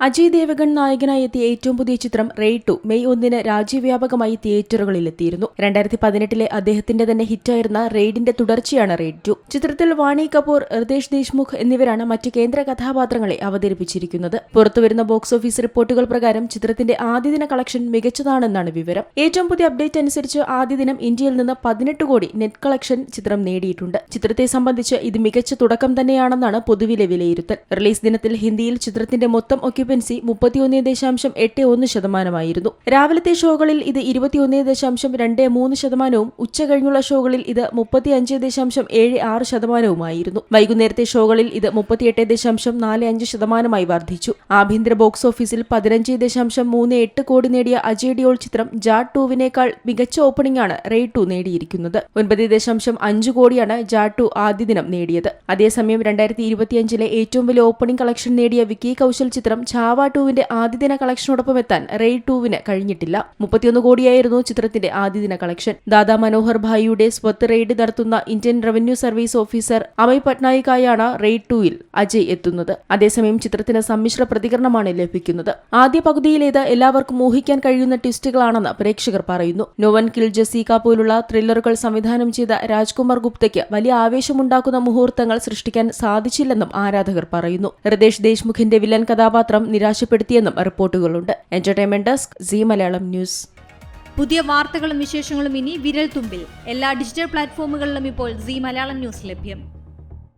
അജയ് ദേവഗൺ നായകനായി എത്തിയ ഏറ്റവും പുതിയ ചിത്രം റേ ടു മെയ് ഒന്നിന് രാജ്യവ്യാപകമായി തിയേറ്ററുകളിൽ എത്തിയിരുന്നു രണ്ടായിരത്തി പതിനെട്ടിലെ അദ്ദേഹത്തിന്റെ തന്നെ ഹിറ്റായിരുന്ന റെയ്ഡിന്റെ തുടർച്ചയാണ് റെയ്ഡ് ടു. ചിത്രത്തിൽ വാണി കപൂർ ഹൃദേശ് ദേശ്മുഖ് എന്നിവരാണ് മറ്റ് കേന്ദ്ര കഥാപാത്രങ്ങളെ അവതരിപ്പിച്ചിരിക്കുന്നത്. പുറത്തുവരുന്ന ബോക്സ് ഓഫീസ് റിപ്പോർട്ടുകൾ പ്രകാരം ചിത്രത്തിന്റെ ആദ്യദിന കളക്ഷൻ മികച്ചതാണെന്നാണ് വിവരം. ഏറ്റവും പുതിയ അപ്ഡേറ്റ് അനുസരിച്ച് ആദ്യ ദിനം ഇന്ത്യയിൽ നിന്ന് പതിനെട്ട് കോടി നെറ്റ് കളക്ഷൻ ചിത്രം നേടിയിട്ടുണ്ട്. ചിത്രത്തെ സംബന്ധിച്ച് ഇത് മികച്ച തുടക്കം തന്നെയാണെന്നാണ് പൊതുവിലെ വിലയിരുത്തൽ. റിലീസ് ദിനത്തിൽ ഹിന്ദിയിൽ ചിത്രത്തിന്റെ മൊത്തം ഒക്യുപ്പൻസി മുപ്പത്തിയൊന്ന് ദശാംശം എട്ട് ഒന്ന് ശതമാനമായിരുന്നു. രാവിലത്തെ ഷോകളിൽ ഇത് ഇരുപത്തിയൊന്ന് ദശാംശം രണ്ട് മൂന്ന് ശതമാനവും ഉച്ച കഴിഞ്ഞുള്ള ഷോകളിൽ ഇത് മുപ്പത്തിയഞ്ച് ദശാംശം ഏഴ് ആറ് ശതമാനവുമായിരുന്നു. വൈകുന്നേരത്തെ ഷോകളിൽ ഇത് മുപ്പത്തിയെട്ട് ദശാംശം നാല് അഞ്ച് ശതമാനമായി വർദ്ധിച്ചു. ആഭ്യന്തര ബോക്സ് ഓഫീസിൽ പതിനഞ്ച് ദശാംശം മൂന്ന് എട്ട് കോടി നേടിയ അജയ് ഡിയോൾ ചിത്രം ജാഡ് ടൂവിനേക്കാൾ മികച്ച ഓപ്പണിംഗ് ആണ് റേ ടു നേടിയിരിക്കുന്നത്. ഒൻപത് ദശാംശം അഞ്ച് കോടിയാണ് ജാഡ് ടു ആദ്യ ദിനം നേടിയത്. അതേസമയം രണ്ടായിരത്തി ഇരുപത്തിയഞ്ചിലെ ഏറ്റവും വലിയ ഓപ്പണിംഗ് കളക്ഷൻ നേടിയ വിക്കി കൌശൽ ചിത്രം ചാവ ടൂവിന്റെ ആദ്യദിന കളക്ഷനോടൊപ്പം എത്താൻ റെയ്ഡ് ടൂവിന് കഴിഞ്ഞിട്ടില്ല. മുപ്പത്തിയൊന്ന് കോടിയായിരുന്നു ചിത്രത്തിന്റെ ആദ്യദിന കളക്ഷൻ. ദാദാ മനോഹർ ഭായിയുടെ സ്വത്ത് റെയ്ഡ് നടത്തുന്ന Indian revenue service officer Amay പട്നായിക്കായാണ് raid ടൂവിൽ അജയ് എത്തുന്നത്. അതേസമയം ചിത്രത്തിന് സമ്മിശ്ര പ്രതികരണമാണ് ലഭിക്കുന്നത്. ആദ്യ പകുതിയിലേത് എല്ലാവർക്കും ഊഹിക്കാൻ കഴിയുന്ന ട്വിസ്റ്റുകളാണെന്ന് പ്രേക്ഷകർ പറയുന്നു. നോവൻ കിൽ ജസീക പോലുള്ള ത്രില്ലറുകൾ സംവിധാനം ചെയ്ത രാജ്കുമാർ ഗുപ്തയ്ക്ക് വലിയ ആവേശമുണ്ടാക്കുന്ന മുഹൂർത്തങ്ങൾ സൃഷ്ടിക്കാൻ സാധിച്ചില്ലെന്നും ആരാധകർ പറയുന്നു. ഹൃദേശ് ദേശ്മുഖിന്റെ വില്ലൻ കഥാപാത്രം നിരാശപ്പെടുത്തിയെന്നും റിപ്പോർട്ടുകളുണ്ട്. Entertainment desk Zee Malayalam news പുതിയ വാർത്തകളും വിശേഷങ്ങളും ഇനി വിരൽ തുമ്പിൽ എല്ലാ ഡിജിറ്റൽ പ്ലാറ്റ്ഫോമുകളിലും ഇപ്പോൾ സി മലയാളം ന്യൂസ് ലഭ്യം.